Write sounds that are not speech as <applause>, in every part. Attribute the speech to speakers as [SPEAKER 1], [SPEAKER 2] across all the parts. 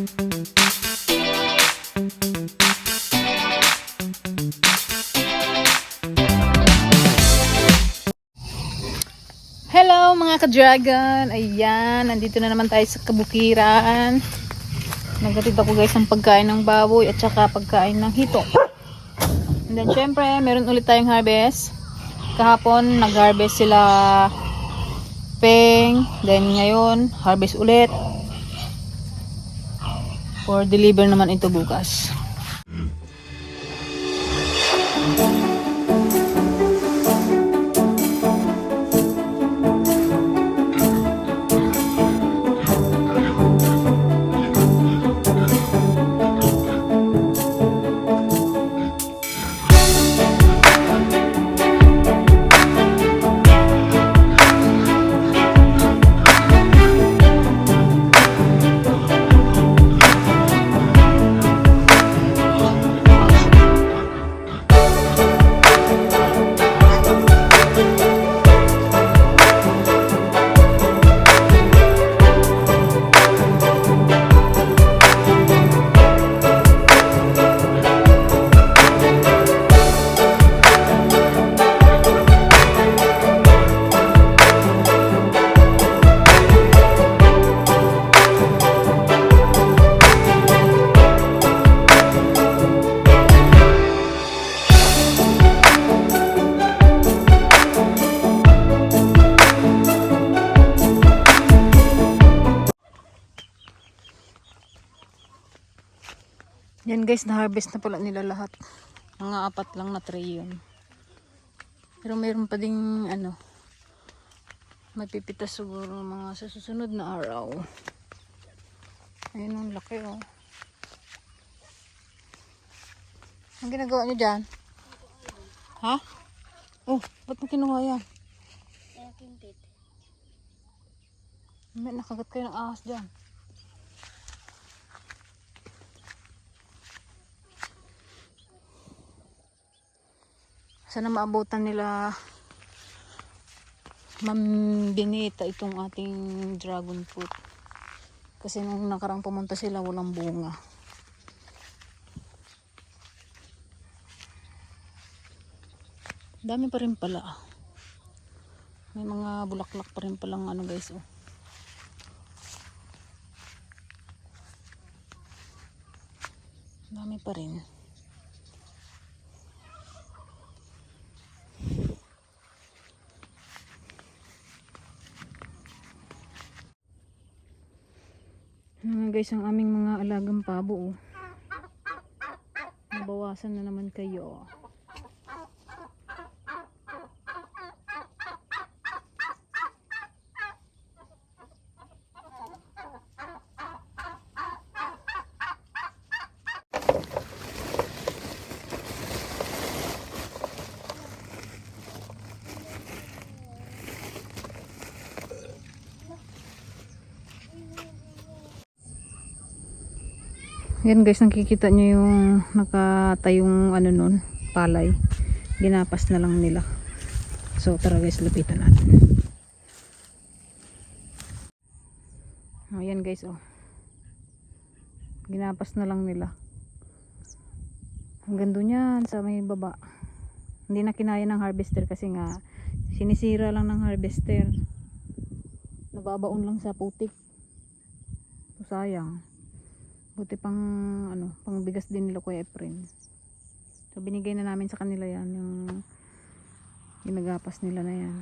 [SPEAKER 1] Hello mga ka-dragon! Ayan, nandito na naman tayo sa kabukiran. Nagatid ako guys ng pagkain ng baboy at saka pagkain ng hito. And then syempre, meron ulit tayong harvest. Kahapon, nag-harvest sila peng. Then ngayon, harvest ulit. For deliver naman ito bukas. Yan guys, na-harvest na pala nila lahat. Mga apat lang na tray yun. Pero mayroon pa ding ano, mapipitas siguro mga sa susunod na araw. Ayun ang laki oh. Ang ginagawa nyo dyan? Ha? Oh, ba't mo kinuha yan? May nakagat kayo ng ahas dyan. Sana maabutan nila mambinita itong ating dragon fruit. Kasi nung nakarang pumunta sila walang bunga. Dami pa rin pala. May mga bulaklak pa rin palang ano guys oh. Dami pa rin. Mga guys, ang aming mga alagang pabo. Oh. Nabawasan na naman kayo. Yan guys, nakikita nyo yung nakatayong ano nun, palay. Ginapas na lang nila. So tara guys, lapitan natin. Ayan guys, oh. Ginapas na lang nila. Hanggang doon yan sa may baba. Hindi na kinaya ng harvester kasi nga sinisira lang ng harvester. Nababaon lang sa putik. So, sayang. Buti pang ano, pang bigas din nila Kuya Efren. So binigay na namin sa kanila 'yan yung ginagapas nila na 'yan.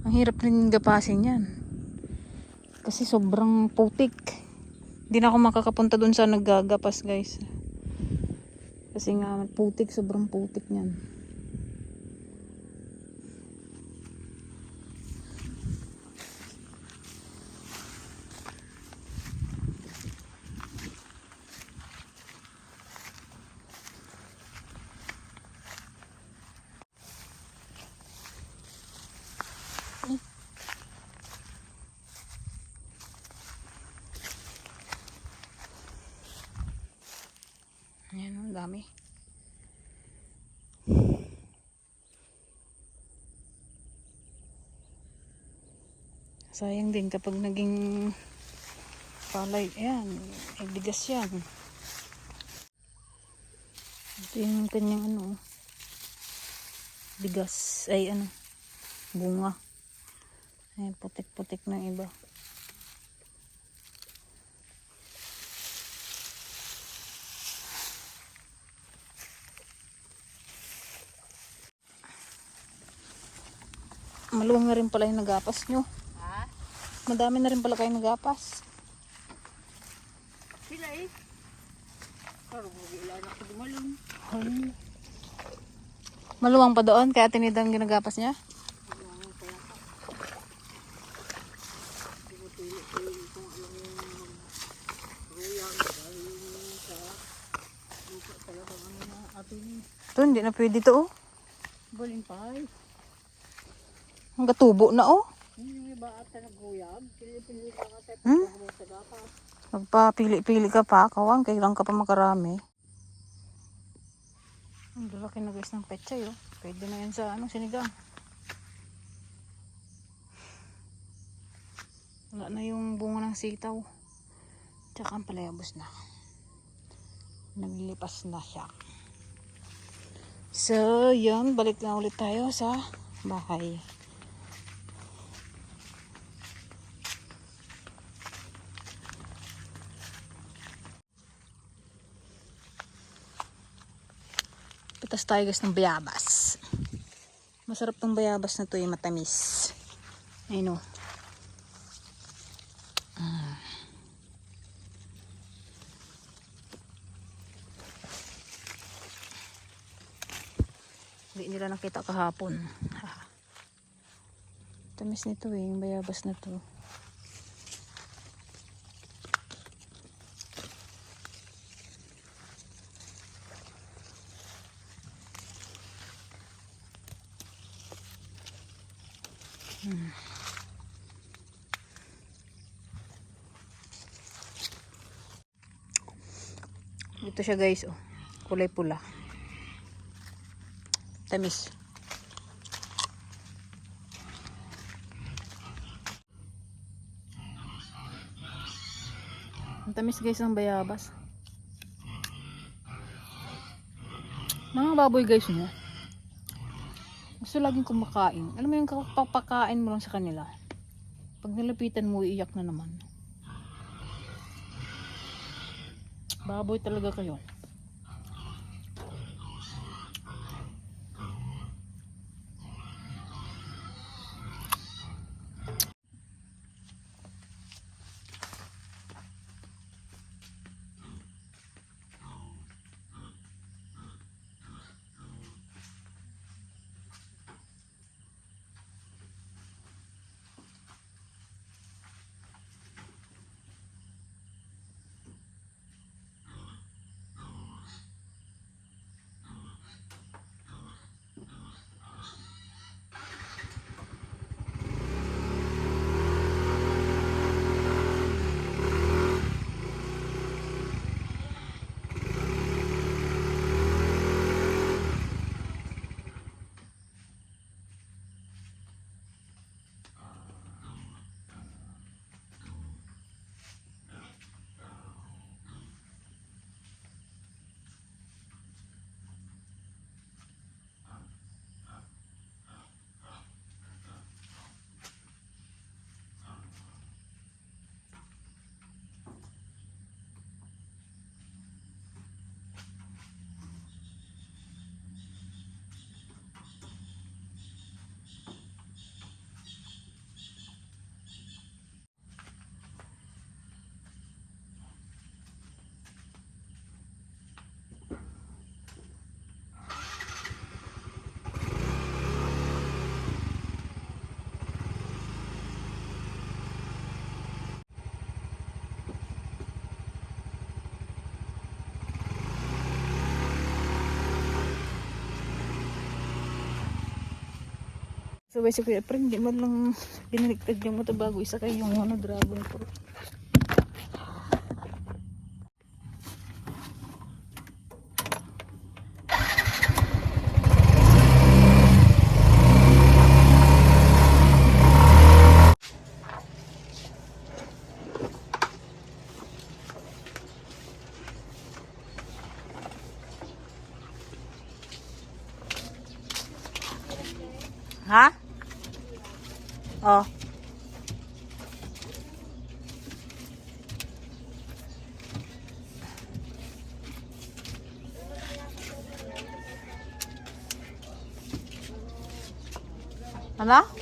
[SPEAKER 1] Ang hirap rin gapasin yan. Kasi sobrang putik. Hindi na ako makakapunta dun sa naggagapas guys. Kasi nga putik, sobrang putik niyan. Dami. Sayang din kapag naging palay. Ayan, ay bigas yan. Ito yung kanyang ano. Bigas. Ay ano. Bunga. Ayan, putik-putik na iba. Maluwang na rin pala yung nagapas nyo.
[SPEAKER 2] Ha?
[SPEAKER 1] Madami na rin pala kayo nagapas.
[SPEAKER 2] Sila eh. Pero bugila na ko dumalong.
[SPEAKER 1] Ay. Maluwang pa doon, kaya tinidang ginagapas niya. Ito, hindi na pwede to oh.
[SPEAKER 2] Baling pa eh.
[SPEAKER 1] Hanggang tubo na oh.
[SPEAKER 2] Hindi
[SPEAKER 1] Hmm? Magpapili-pili ka pa, kawang, kailang ka pa makarami. Ang lalaki na guys ng pechay oh. Pwede na yan sa ano, sinigang. Wala na yung bunga ng sitaw. Tsaka ang palayabos na. Naglipas na siya. So, yun. Balik na ulit tayo sa bahay. Pitas tayo guys ng bayabas. Masarap tong bayabas na to eh, matamis. Ayun o. Mm. Hindi nila nakita kahapon. <laughs> Ha. Tamis nito eh, yung bayabas na to. Ito siya guys, oh. Kulay pula. Tamis. Ang tamis guys ng bayabas. Mga baboy guys niya. Gusto laging kumakain. Alam mo yung kapapakain mo lang sa kanila. Pag nilapitan mo, iiyak na naman. Baboy talaga kayo. Sabay si Kuya Pring, di man lang binaliktad yung moto bago isa kayo yung ano, dragon fruit. Ha? Oh. Ano?
[SPEAKER 2] Ay,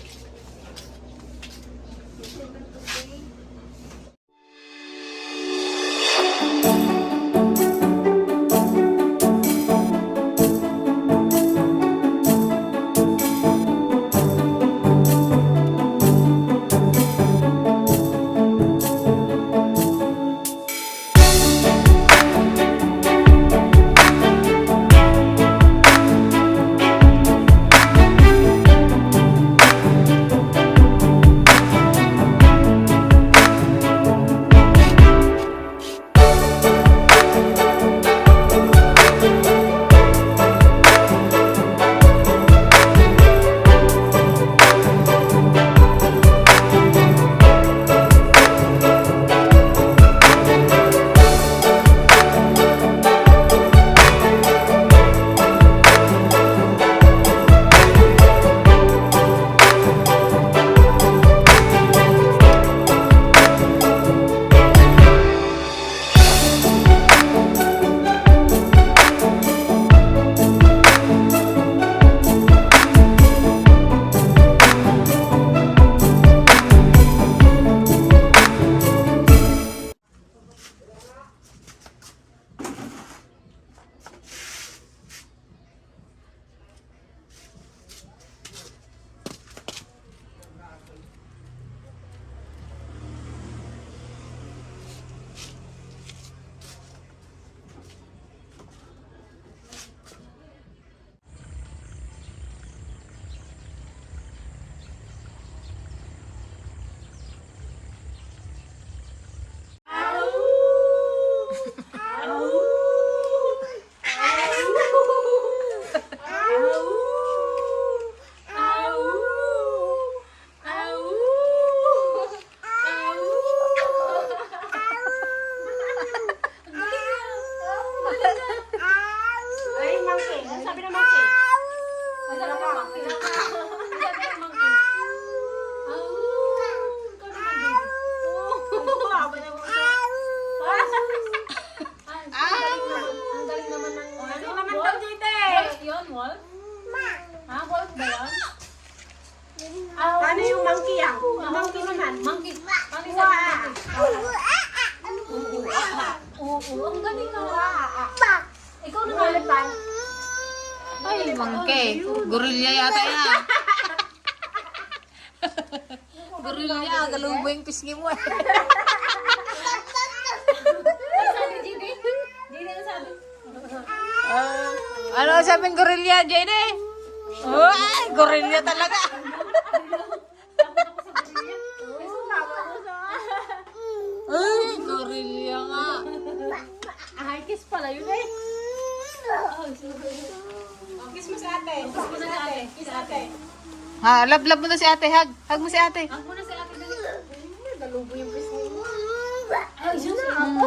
[SPEAKER 1] Gorilla, galubo yung pisngi mo eh.
[SPEAKER 2] Gini, ano sabi?
[SPEAKER 1] Ah, ano sabing gorilla, Jenny? Oh, ay, gorilla talaga. Ay, gorilla nga.
[SPEAKER 2] Ay, kiss pala yun eh. Kiss mo sa ate. Kiss mo sa ate. Kiss ate.
[SPEAKER 1] Ha, lablab mo na si ate. Hag. Hag mo si ate.
[SPEAKER 2] Hag mo na si ate. Nalubo yung piso. Ay, yun na ako.